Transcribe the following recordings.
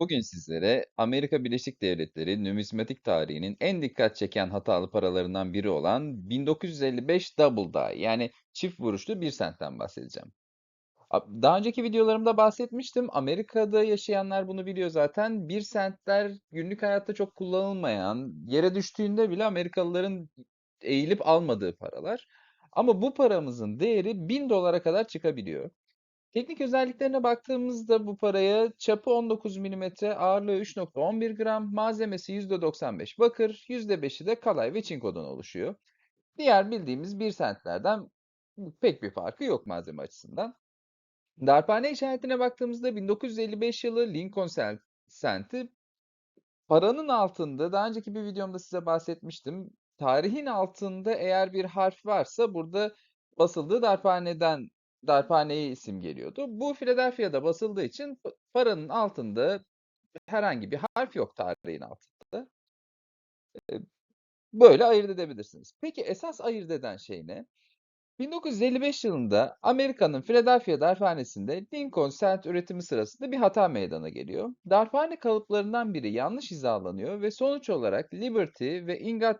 Bugün sizlere Amerika Birleşik Devletleri numizmatik tarihinin en dikkat çeken hatalı paralarından biri olan 1955 Double Die yani çift vuruşlu bir sentten bahsedeceğim. Daha önceki videolarımda bahsetmiştim. Amerika'da yaşayanlar bunu biliyor zaten. Bir sentler günlük hayatta çok kullanılmayan, yere düştüğünde bile Amerikalıların eğilip almadığı paralar. Ama bu paramızın değeri 1000 dolara kadar çıkabiliyor. Teknik özelliklerine baktığımızda bu paraya çapı 19 milimetre, ağırlığı 3.11 gram, malzemesi %95 bakır, %5'i de kalay ve çinkodan oluşuyor. Diğer bildiğimiz bir sentlerden pek bir farkı yok malzeme açısından. Darphane işaretine baktığımızda 1955 yılı Lincoln senti paranın altında daha önceki bir videomda size bahsetmiştim. Tarihin altında eğer bir harf varsa burada basıldığı darphaneden darphaneye isim geliyordu. Bu Philadelphia'da basıldığı için pa- paranın altında herhangi bir harf yok tarihin altında. Böyle ayırt edebilirsiniz. Peki esas ayırt eden şey ne? 1955 yılında Amerika'nın Philadelphia darphanesinde Lincoln Cent üretimi sırasında bir hata meydana geliyor. Darphane kalıplarından biri yanlış hizalanıyor ve sonuç olarak Liberty ve In God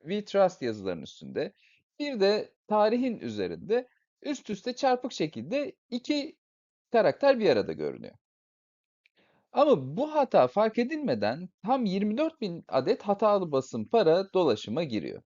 We Trust yazılarının üstünde bir de tarihin üzerinde üst üste çarpık şekilde iki karakter bir arada görünüyor. Ama bu hata fark edilmeden tam 24 bin adet hatalı basım para dolaşıma giriyor.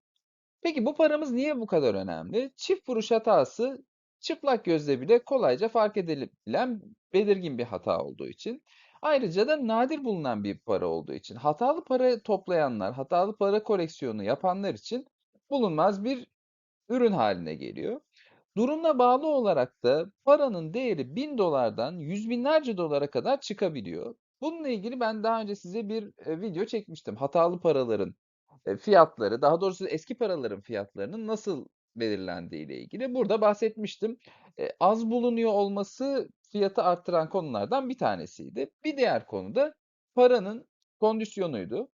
Peki bu paramız niye bu kadar önemli? Çift vuruş hatası çıplak gözle bile kolayca fark edilebilen belirgin bir hata olduğu için. Ayrıca da nadir bulunan bir para olduğu için. Hatalı para toplayanlar, hatalı para koleksiyonu yapanlar için bulunmaz bir ürün haline geliyor. Durumla bağlı olarak da paranın değeri 1000 dolardan yüz binlerce dolara kadar çıkabiliyor. Bununla ilgili ben daha önce size bir e, video çekmiştim. Hatalı paraların e, fiyatları, daha doğrusu eski paraların fiyatlarının nasıl belirlendiği ile ilgili. Burada bahsetmiştim. E, az bulunuyor olması fiyatı arttıran konulardan bir tanesiydi. Bir diğer konu da paranın kondisyonuydu.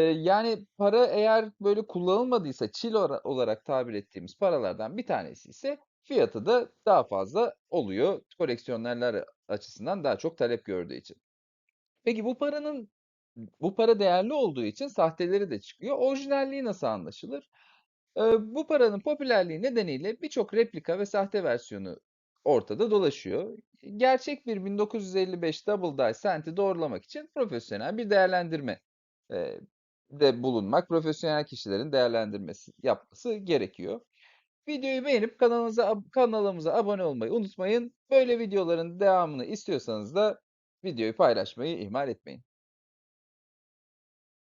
Yani para eğer böyle kullanılmadıysa çil olarak tabir ettiğimiz paralardan bir tanesi ise fiyatı da daha fazla oluyor. Koleksiyonerler açısından daha çok talep gördüğü için. Peki bu paranın bu para değerli olduğu için sahteleri de çıkıyor. Orijinalliği nasıl anlaşılır? Eee, bu paranın popülerliği nedeniyle birçok replika ve sahte versiyonu ortada dolaşıyor. Gerçek bir 1955 Double Die Cent'i doğrulamak için profesyonel bir değerlendirme eee, de bulunmak, profesyonel kişilerin değerlendirmesi yapması gerekiyor. Videoyu beğenip kanalımıza kanalımıza abone olmayı unutmayın. Böyle videoların devamını istiyorsanız da videoyu paylaşmayı ihmal etmeyin.